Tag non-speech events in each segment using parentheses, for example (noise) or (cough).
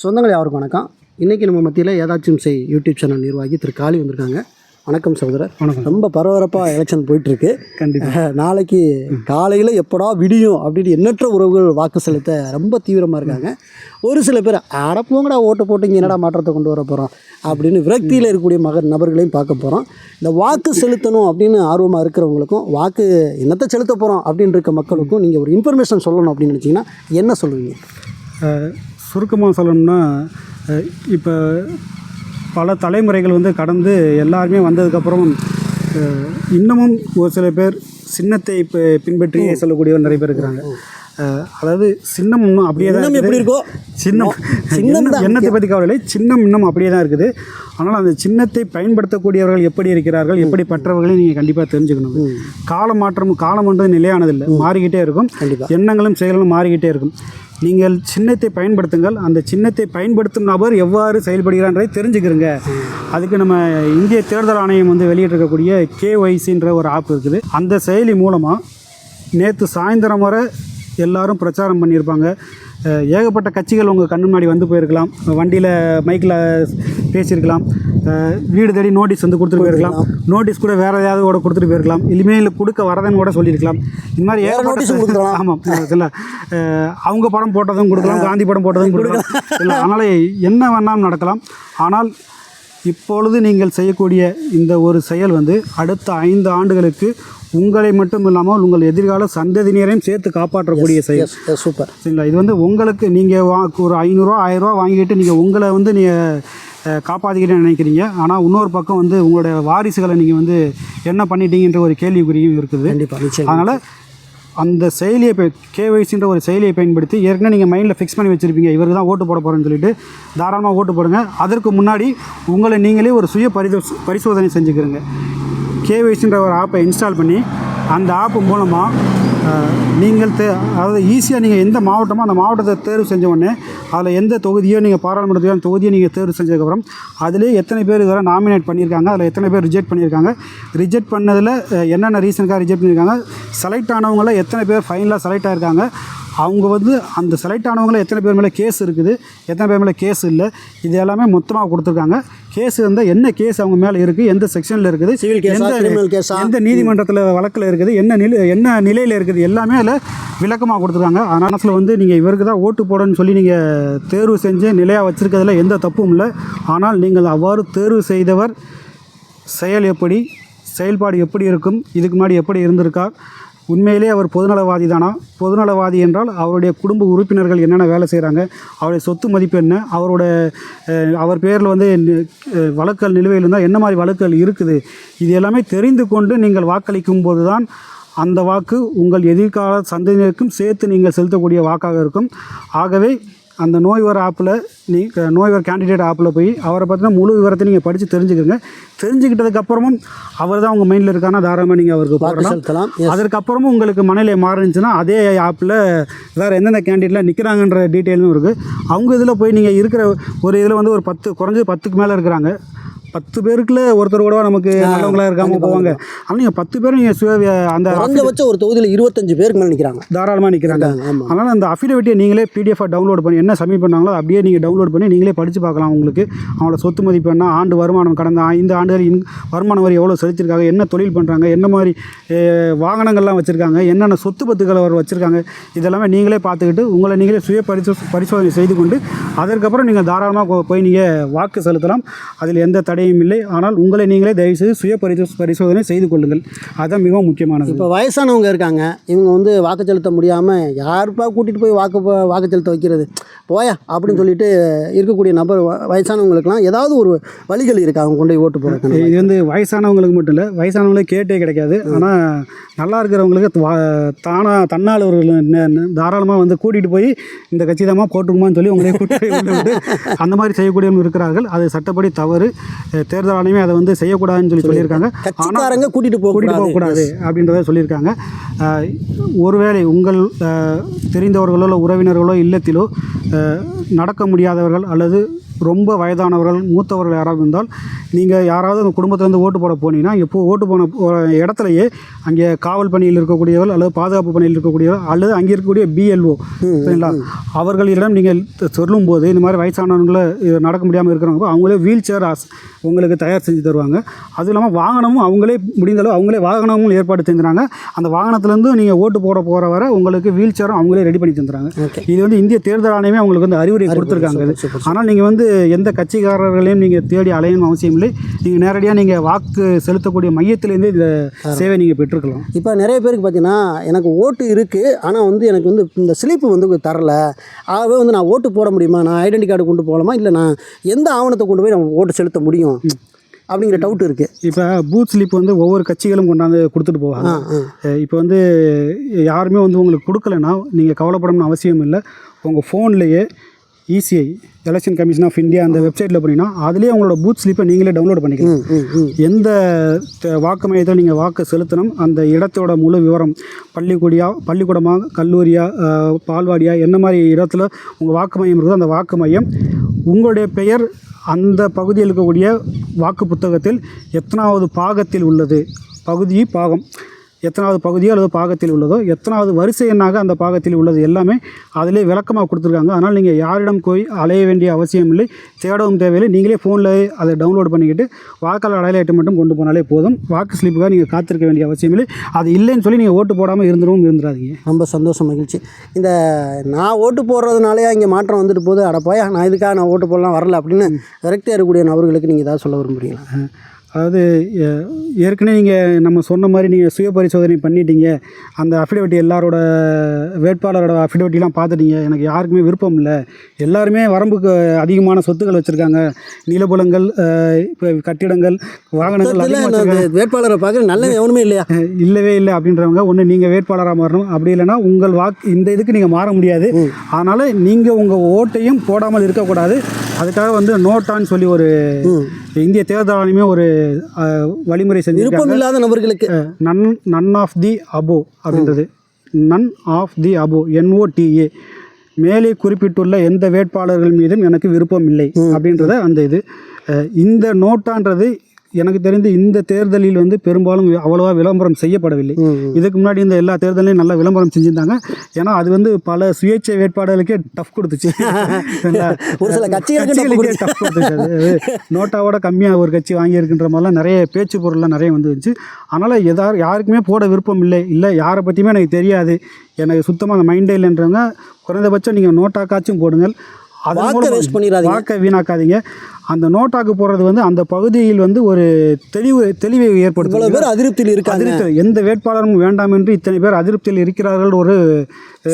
சொந்தங்கள் யாருக்கும் வணக்கம். இன்றைக்கி நம்ம மத்தியில் ஏதாச்சும் செய் யூடியூப் சேனல் நிர்வாகி திரு காளி வந்திருக்காங்க. வணக்கம் சகோதரர். வணக்கம். ரொம்ப பரபரப்பாக எலெக்ஷன் போயிட்டுருக்கு. கண்டிப்பாக நாளைக்கு காலையில் எப்படா விடியும் அப்படின்னு எண்ணற்ற உறவுகள் வாக்கு செலுத்த ரொம்ப தீவிரமாக இருக்காங்க. ஒரு சில பேர் அட போங்கடா ஓட்டு போட்டு இங்கே என்னடா மாற்றத்தை கொண்டு வர போகிறோம் அப்படின்னு விரக்தியில் இருக்கக்கூடிய மகர் நபர்களையும் பார்க்க போகிறோம் இந்த வாக்கு செலுத்தணும் அப்படின்னு ஆர்வமாக இருக்கிறவங்களுக்கும் வாக்கு என்னத்தை செலுத்த போகிறோம் அப்படின்னு இருக்க மக்களுக்கும் நீங்கள் ஒரு இன்ஃபர்மேஷன் சொல்லணும் அப்படின்னு நினச்சிங்கன்னா என்ன சொல்லுவீங்க? சுருக்கமாக சொல்லணும்னா இப்போ பல தலைமுறைகள் வந்து கடந்து எல்லாருமே வந்ததுக்கப்புறம் இன்னமும் ஒரு சில பேர் சின்னத்தை இப்போ பின்பற்றி சொல்லக்கூடியவர் நிறைய பேர் இருக்கிறாங்க. அதாவது சின்னம் இன்னும் அப்படியே தான் எப்படி இருக்கோ? சின்னம். சின்னம் எண்ணத்தை பற்றி கவலை இல்லை. சின்னம் இன்னும் அப்படியே தான் இருக்குது. ஆனால் அந்த சின்னத்தை பயன்படுத்தக்கூடியவர்கள் எப்படி இருக்கிறார்கள் எப்படி பற்றவர்களையும் நீங்கள் கண்டிப்பாக தெரிஞ்சுக்கணும். கால மாற்றம் காலம்ன்றது நிலையானதில்லை மாறிக்கிட்டே இருக்கும். எண்ணங்களும் செயல்களும் மாறிக்கிட்டே இருக்கும். நீங்கள் சின்னத்தை பயன்படுத்துங்கள். அந்த சின்னத்தை பயன்படுத்தும் நபர் எவ்வாறு செயல்படுகிறான்றதை தெரிஞ்சுக்கிறங்க. அதுக்கு நம்ம இந்திய தேர்தல் ஆணையம் வந்து வெளியிட்டிருக்கக்கூடிய கேஒய்சின்ற ஒரு ஆப் இருக்குது. அந்த செயலி மூலமாக நேற்று சாயந்தரம் வரை எல்லாரும் பிரச்சாரம் பண்ணியிருப்பாங்க. ஏகப்பட்ட கட்சிகள் உங்கள் கண்ணு முன்னாடி வந்து போயிருக்கலாம். வண்டியில் மைக்கில் பேசியிருக்கலாம். வீடு தேடி நோட்டீஸ் வந்து கொடுத்துட்டு போயிருக்கலாம். நோட்டீஸ் கூட வேறு ஏதாவது கூட கொடுத்துட்டு போயிருக்கலாம். இனிமேல் கொடுக்க வரதுன்னு கூட சொல்லியிருக்கலாம். இந்த மாதிரி notice ஏகப்பட்ட கொடுத்துடலாம். ஆமாம் இல்லை அவங்க படம் போட்டதும் கொடுக்கலாம் காந்தி படம் போட்டதும் கொடுக்கலாம். இல்லை அதனால் என்ன வேணாலும் நடக்கலாம். ஆனால் இப்பொழுது நீங்கள் செய்யக்கூடிய இந்த ஒரு செயல் வந்து அடுத்த ஐந்து ஆண்டுகளுக்கு உங்களை மட்டும் இல்லாமல் உங்கள் எதிர்கால சந்ததியினரையும் சேர்த்து காப்பாற்றக்கூடிய செயல். சூப்பர் சரிங்களா? இது வந்து உங்களுக்கு நீங்கள் வா ஒரு ஐநூறுரூவா ஆயிரரூவா வாங்கிட்டு நீங்கள் உங்களை வந்து நீங்கள் காப்பாற்றிக்கிட்டே நினைக்கிறீங்க. ஆனால் இன்னொரு பக்கம் வந்து உங்களுடைய வாரிசுகளை நீங்கள் வந்து என்ன பண்ணிட்டீங்கன்ற ஒரு கேள்விக்குறியும் இருக்குது. கண்டிப்பாக அதனால் அந்த செயலியை கேவைசின்ற ஒரு செயலியை பயன்படுத்தி ஏற்கனவே நீங்கள் மைண்டில் ஃபிக்ஸ் பண்ணி வச்சுருப்பீங்க. இவருக்கு தான் ஓட்டு போட போகிறேன்னு சொல்லிட்டு தாராளமாக ஓட்டு போடுங்க. அதற்கு முன்னாடி உங்களை நீங்களே ஒரு சுய பரிதோ பரிசோதனை செஞ்சுக்கிறங்க. கேவைசின்ற ஒரு ஆப்பை இன்ஸ்டால் பண்ணி அந்த ஆப் மூலமாக நீங்கள் தே அதாவது ஈஸியாக நீங்கள் எந்த மாவட்டமோ அந்த மாவட்டத்தை தேர்வு செஞ்ச உடனே அதில் எந்த தொகுதியோ நீங்கள் பாராளுமன்றத்தையோ அந்த தொகுதியை நீங்கள் தேர்வு செஞ்சதுக்கப்புறம் அதிலே எத்தனை பேர் இதெல்லாம் நாமினேட் பண்ணியிருக்காங்க அதில் எத்தனை பேர் ரிஜெக்ட் பண்ணியிருக்காங்க. ரிஜெக்ட் பண்ணதில் என்னென்ன ரீசனுக்காக ரிஜெக்ட் பண்ணியிருக்காங்க செலக்ட் ஆனவங்கள எத்தனை பேர் ஃபைனலாக செலக்ட் ஆயிருக்காங்க அவங்க வந்து அந்த செலக்ட் ஆனவங்கள எத்தனை பேர் மேலே கேஸ் இருக்குது எத்தனை பேர் மேலே கேஸ் இல்லை இது எல்லாமே மொத்தமாக கொடுத்துருக்காங்க. கேஸ் இருந்தால் என்ன கேஸ் அவங்க மேலே இருக்குது எந்த செக்ஷனில் இருக்குது? எந்த- criminal case ஆ? எந்த நீதிமன்றத்தில் வழக்கில் இருக்குது? என்ன நிலை என்ன நிலையில் இருக்குது? எல்லாமே அதில் விளக்கமாக கொடுத்துருக்காங்க. மனசில் வந்து நீங்கள் இவருக்கு தான் ஓட்டு போடணும்னு சொல்லி நீங்கள் தேர்வு செஞ்சு நிலையாக வச்சுருக்கிறதுல எந்த தப்பும் இல்லை. ஆனால் நீங்கள் அவ்வாறு தேர்வு செய்தவர் செயல் எப்படி செயல்பாடு எப்படி இருக்கும் இதுக்கு முன்னாடி எப்படி இருந்திருக்கார் உண்மையிலே அவர் பொதுநலவாதி தானா? பொதுநலவாதி என்றால் அவருடைய குடும்ப உறுப்பினர்கள் என்னென்ன வேலை செய்கிறாங்க அவருடைய சொத்து மதிப்பு என்ன? அவரோட அவர் பேரில் வந்து வழக்கல் நிலுவையில் இருந்தால் என்ன மாதிரி வழக்குகள் இருக்குது? இது எல்லாமே தெரிந்து கொண்டு நீங்கள் வாக்களிக்கும் போது தான் அந்த வாக்கு உங்கள் எதிர்கால சந்ததியினருக்கும் சேர்த்து நீங்கள் செலுத்தக்கூடிய வாக்காக இருக்கும். ஆகவே அந்த நோய்வர் ஆப்பில் நீ நோய்வர் கேண்டிடேட் ஆப்பில் போய் அவரை பற்றின முழு விவரத்தை நீங்கள் படித்து தெரிஞ்சுக்கோங்க. தெரிஞ்சுக்கிட்டதுக்கு அப்புறமும் அவர் தான் உங்கள் மைண்டில் இருக்கானா தாராளமாக நீங்கள் அவருக்கு Yes. அதற்கப்புறமும் உங்களுக்கு மனநிலை மாறிச்சுன்னா அதே ஆப்பில் வேறு எந்தெந்த கேண்டிடேட்லாம் நிற்கிறாங்கன்ற டீட்டெயிலும் இருக்குது அவங்க இதில் போய் நீங்கள் இருக்கிற ஒரு இதில் வந்து ஒரு பத்து குறைஞ்சது பத்துக்கு மேலே இருக்கிறாங்க. பத்து பேருக்குள்ள ஒருத்தர் கூட நமக்கு நல்லவங்களா இருக்காமல் போவாங்க? ஆனால் நீங்கள் பத்து பேரும் நீங்கள் சுய அந்த குறைஞ்சபட்சம் ஒரு தொகுதியில் இருபத்தஞ்சு பேருக்கு மேலே நிற்கிறாங்க தாராளமாக நிற்கிறாங்க அதனால் அந்த அஃபிடவிட்டியை நீங்களே பிடிஎஃபாக டவுன்லோட் பண்ணி என்ன சப்மிட் பண்ணாங்களோ அப்படியே நீங்கள் டவுன்லோட் பண்ணி நீங்களே படித்து பார்க்கலாம் உங்களுக்கு. அவங்களோட சொத்து மதிப்பு என்ன ஆண்டு வருமானம் கடந்த ஐந்து ஆண்டுகள் இன் வருமான வரி எவ்வளோ செலுத்திருக்காங்க என்ன தொழில் பண்ணுறாங்க என்ன மாதிரி வாகனங்கள்லாம் வச்சுருக்காங்க என்னென்ன சொத்து பத்துக்கள் அவர் வச்சுருக்காங்க இதெல்லாமே நீங்களே பார்த்துக்கிட்டு உங்களை நீங்களே சுய பரிசோ பரிசோதனை செய்து கொண்டு அதற்கப்புறம் நீங்கள் தாராளமாக போய் நீங்கள் வாக்கு செலுத்தலாம். அதில் எந்த தடையும் இல்லை. ஆனால் உங்களை நீங்களே தயவுசெய்து சுய பரிசோ பரிசோதனை செய்து கொள்ளுங்கள். அதுதான் மிகவும் முக்கியமானது. இப்போ வயசானவங்க இருக்காங்க. இவங்க வந்து வாக்கு செலுத்த முடியாமல் யாருப்பா கூட்டிகிட்டு போய் வாக்கு வாக்கு செலுத்த வைக்கிறது? போயா அப்படின்னு சொல்லிட்டு இருக்கக்கூடிய நபர் வயசானவங்களுக்குலாம் ஏதாவது ஒரு வழிகள் இருக்கா? அவங்க கொண்டு போய் ஓட்டு போடுறதுக்கு இது வந்து வயசானவங்களுக்கு மட்டும் இல்லை வயசானவங்களுக்கு கேட்டே கிடைக்காது. ஆனால் நல்லா இருக்கிறவங்களுக்கு வா- தானா தன்னால் ஒரு தாராளமாக வந்து கூட்டிகிட்டு போய் இந்த கட்சி தாம்மா போட்டுக்குமான்னு சொல்லி உங்களே கூட்டி அந்த மாதிரி செய்யக்கூடியவங்க இருக்கிறார்கள். அது சட்டப்படி தவறு. தேர்தல் ஆணையமே அதை வந்து செய்யக்கூடாதுன்னு சொல்லி சொல்லியிருக்காங்க. கட்சிக்காரங்க கூட்டிகிட்டு கூட்டிகிட்டு போக போகக்கூடாது அப்படின்றத சொல்லியிருக்காங்க. ஒருவேளை உங்கள் தெரிந்தவர்களோ உறவினர்களோ இல்லத்திலோ நடக்க முடியாதவர்கள் அல்லது ரொம்ப வயதானவர்கள் மூத்தவர்கள் யாராவது இருந்தால் நீங்கள் யாராவது அந்த குடும்பத்திலேருந்து ஓட்டு போட போனீங்கன்னா இப்போ ஓட்டு போன இடத்துலையே அங்கே காவல் பணியில் இருக்கக்கூடியவர்கள் அல்லது பாதுகாப்பு பணியில் இருக்கக்கூடியவர்கள் அல்லது அங்கே இருக்கக்கூடிய பிஎல்ஓ சரிங்களா? அவர்களிடம் நீங்கள் சொல்லும்போது இந்த மாதிரி வயசானவங்களை நடக்க முடியாமல் இருக்கிறவங்க அவங்களே வீல் சேர் உங்களுக்கு தயார் செஞ்சு தருவாங்க. அதுவும் இல்லாமல் வாகனமும் அவங்களே முடிந்தளவு அவங்களே வாகனமும் ஏற்பாடு செஞ்சுறாங்க. அந்த வாகனத்துலேருந்து நீங்கள் ஓட்டு போட போகிற வர உங்களுக்கு வீல் சேரும் அவங்களே ரெடி பண்ணி தந்துடுறாங்க. ஓகே. இது வந்து இந்திய தேர்தல் ஆணையமே அவங்களுக்கு வந்து அறிவுரை கொடுத்துருக்காங்க. ஆனால் நீங்கள் வந்து எந்த கட்சிக்காரர்களையும் நீங்கள் தேடி அலையணும் அவசியம் இல்லை. நீங்கள் நேரடியாக நீங்கள் வாக்கு செலுத்தக்கூடிய மையத்திலேருந்தே இந்த சேவை நீங்கள் பெற்றுக்கலாம். இப்போ நிறைய பேருக்கு பார்த்தீங்கன்னா எனக்கு ஓட்டு இருக்குது ஆனால் வந்து எனக்கு வந்து இந்த ஸ்லிப்பு வந்து தரல. ஆகவே வந்து நான் ஓட்டு போட முடியுமா? நான் ஐடென்டி கார்டு கொண்டு போகலாமா? இல்லை நான் எந்த ஆவணத்தை கொண்டு போய் நம்ம ஓட்டு செலுத்த முடியும்? அப்படிங்கிற டவுட் இருக்குது இப்போ பூத் ஸ்லிப் வந்து ஒவ்வொரு கட்சிகளும் கொண்டாந்து கொடுத்துட்டு போவாங்க. இப்போ வந்து யாருமே வந்து உங்களுக்கு கொடுக்கலனா நீங்கள் கவலைப்படணும்னு அவசியம் இல்லை. உங்கள் ஃபோன்லேயே ECI election commission of India அந்த வெப்சைட்டில் போனீங்கன்னா அதுலேயே உங்களோட பூத் ஸ்லிப்பை நீங்களே டவுன்லோட் பண்ணிக்கலாம். எந்த வாக்கு மையத்தில் நீங்கள் வாக்கு செலுத்தணும் அந்த இடத்தோட முழு விவரம் பள்ளிக்கூடியா பள்ளிக்கூடமா கல்லூரியா பால்வாடியா என்ன மாதிரி இடத்துல உங்கள் வாக்கு மையம் இருக்குதோ அந்த வாக்கு மையம் உங்களுடைய பெயர் அந்த பகுதியில் இருக்கக்கூடிய வாக்கு புத்தகத்தில் எத்தனாவது பாகத்தில் உள்ளது? பகுதி பாகம். எத்தனாவது பகுதியோ அல்லது பாகத்தில் உள்ளதோ எத்தனாவது வரிசை எண்ணாக அந்த பாகத்தில் உள்ளது எல்லாமே அதிலே விளக்கமாக கொடுத்துருக்காங்க. அதனால் நீங்கள் யாரிடம் போய் அலைய வேண்டிய அவசியம் இல்லை. தேடவும் தேவையில்லை. நீங்களே ஃபோனில் அதை டவுன்லோட் பண்ணிக்கிட்டு வாக்காளர் அடையாள அட்டை மட்டும் கொண்டு போனாலே போதும். வாக்கு ஸ்லிப்புக்காக நீங்கள் காத்திருக்க வேண்டிய அவசியம் இல்லை. அது இல்லைன்னு சொல்லி நீங்கள் ஓட்டு போடாமல் இருந்துடவும் இருந்துடாதீங்க ரொம்ப சந்தோஷம் மகிழ்ச்சி. இந்த நான் ஓட்டு போடுறதுனாலயா இங்கே மாற்றம் வந்துட்டு போகுது? அடப்பாயா நான் இதுக்காக நான் ஓட்டு போடலாம் வரல அப்படின்னு விரக்தியாக இருக்கக்கூடிய நபர்களுக்கு நீங்கள் ஏதாவது சொல்ல விரும்புறீங்களா? அதாவது ஏற்கனவே நீங்கள் நம்ம சொன்ன மாதிரி நீங்கள் சுய பரிசோதனை பண்ணிட்டீங்க. அந்த அஃபிடவிட் எல்லாரோட வேட்பாளரோட அஃபிடவிட்லாம் பார்த்துட்டீங்க. எனக்கு யாருக்குமே விருப்பம் இல்லை. எல்லாருமே வரம்புக்கு அதிகமான சொத்துக்கள் வச்சுருக்காங்க. நிலபுலங்கள் இப்போ கட்டிடங்கள் வாகனங்கள் வேட்பாளரை பார்க்க நல்ல எவனுமே இல்லையா? (laughs) இல்லவே இல்லை அப்படின்றவங்க. ஒன்று நீங்கள் வேட்பாளராக மாறணும். அப்படி இல்லைன்னா உங்கள் வாக்கு இந்த இதுக்கு நீங்கள் மாற முடியாது. அதனால் நீங்கள் உங்கள் ஓட்டையும் போடாமல் இருக்கக்கூடாது. அதுக்காக வந்து நோட்டான்னு சொல்லி ஒரு இந்திய தேர்தல் ஆணையமே ஒரு வழிமுறை விருப்பம் இல்லாத நபர்களுக்கு. நன் நன் ஆஃப் தி அபோ அப்படின்றது. நன் ஆஃப் தி அபோ என்ஓடிஏ மேலே குறிப்பிட்டுள்ள எந்த வேட்பாளர்கள் மீதும் எனக்கு விருப்பம் இல்லை அப்படின்றத அந்த இது. இந்த நோட்டான்றது எனக்கு தெரிந்து இந்த தேர்தலில் வந்து பெரும்பாலும் அவ்வளோவா விளம்பரம் செய்யப்படவில்லை. இதுக்கு முன்னாடி இந்த எல்லா தேர்தலையும் நல்லா விளம்பரம் செஞ்சுருந்தாங்க. ஏன்னா அது வந்து பல சுயேட்சை வேட்பாளர்களுக்கே டஃப் கொடுத்துச்சு? (laughs) ஒரு சில கட்சிகளுக்கு tough கொடுத்துச்சு. நோட்டாவோட கம்மியாக ஒரு கட்சி வாங்கியிருக்குன்ற மாதிரிலாம் நிறைய பேச்சு பொருள்லாம் நிறைய வந்துருந்துச்சு. அதனால் எதா யாருக்குமே போட விருப்பம் இல்லை இல்லை யாரை பற்றியுமே எனக்கு தெரியாது. எனக்கு சுத்தமாக அந்த மைண்டே இல்லைன்றவங்க குறைந்தபட்சம் நீங்கள் நோட்டாக்காச்சும் போடுங்கள். வாக்கை waste பண்ணிடாதீங்க. வாக்கை வீணாக்காதீங்க. அந்த நோட்டாக்கு போடுறது வந்து அந்த பகுதியில் வந்து ஒரு தெளிவு தெளிவை ஏற்படுத்தும் பேர் அதிருப்தியில் இருக்காங்க. அதிருப்தி எந்த வேட்பாளரும் வேண்டாம் என்று இத்தனை பேர் அதிருப்தியில் இருக்கிறார்கள் ஒரு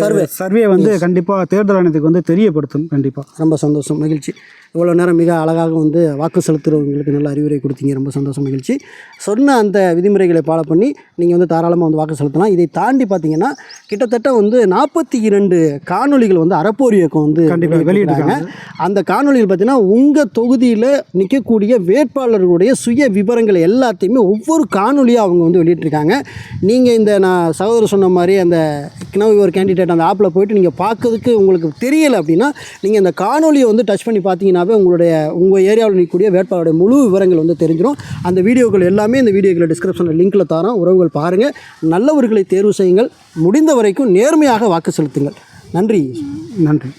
Survey. சர்வே வந்து கண்டிப்பாக தேர்தல் ஆணையத்துக்கு வந்து தெரியப்படுத்தும் கண்டிப்பாக ரொம்ப சந்தோஷம் மகிழ்ச்சி. இவ்வளோ நேரம் மிக அழகாக வந்து வாக்கு செலுத்துகிறவங்களுக்கு நல்ல அறிவுரை கொடுத்தீங்க. ரொம்ப சந்தோஷம் மகிழ்ச்சி. சொன்ன அந்த விதிமுறைகளை ஃபாலோ பண்ணி நீங்கள் வந்து தாராளமாக வந்து வாக்கு செலுத்தலாம். இதை தாண்டி பார்த்தீங்கன்னா கிட்டத்தட்ட வந்து நாற்பத்தி இரண்டு காணொளிகள் வந்து அறப்போர் இயக்கம் வந்து கண்டிப்பா வெளியிட்டிருக்காங்க. அந்த காணொளிகள் பார்த்தீங்கன்னா உங்கள் தொகுதியில் நிற்கக்கூடிய வேட்பாளர்களுடைய சுய விவரங்கள் எல்லாத்தையுமே ஒவ்வொரு காணொலியாக அவங்க வந்து வெளியிட்டிருக்காங்க. நீங்கள் இந்த நான் சகோதரர் சொன்ன மாதிரி அந்த கிணவு ஒரு கேண்டிடேட் அந்த ஆப்பில் போயிட்டு நீங்கள் பார்க்கறதுக்கு உங்களுக்கு தெரியலை அப்படின்னா நீங்கள் அந்த காணொலியை வந்து டச் பண்ணி பார்த்தீங்கன்னாவே உங்களுடைய உங்கள் ஏரியாவில் நிற்கக்கூடிய வேட்பாளருடைய முழு விவரங்கள் வந்து தெரிஞ்சிடும் அந்த வீடியோக்கள் எல்லாமே இந்த வீடியோக்களை டிஸ்கிரிப்ஷனில் லிங்க்கில் தரோம். உறவுகள் பாருங்கள் நல்லவர்களை தேர்வு செய்யுங்கள். முடிந்த வரைக்கும் நேர்மையாக வாக்கு செலுத்துங்கள். நன்றி. நன்றி.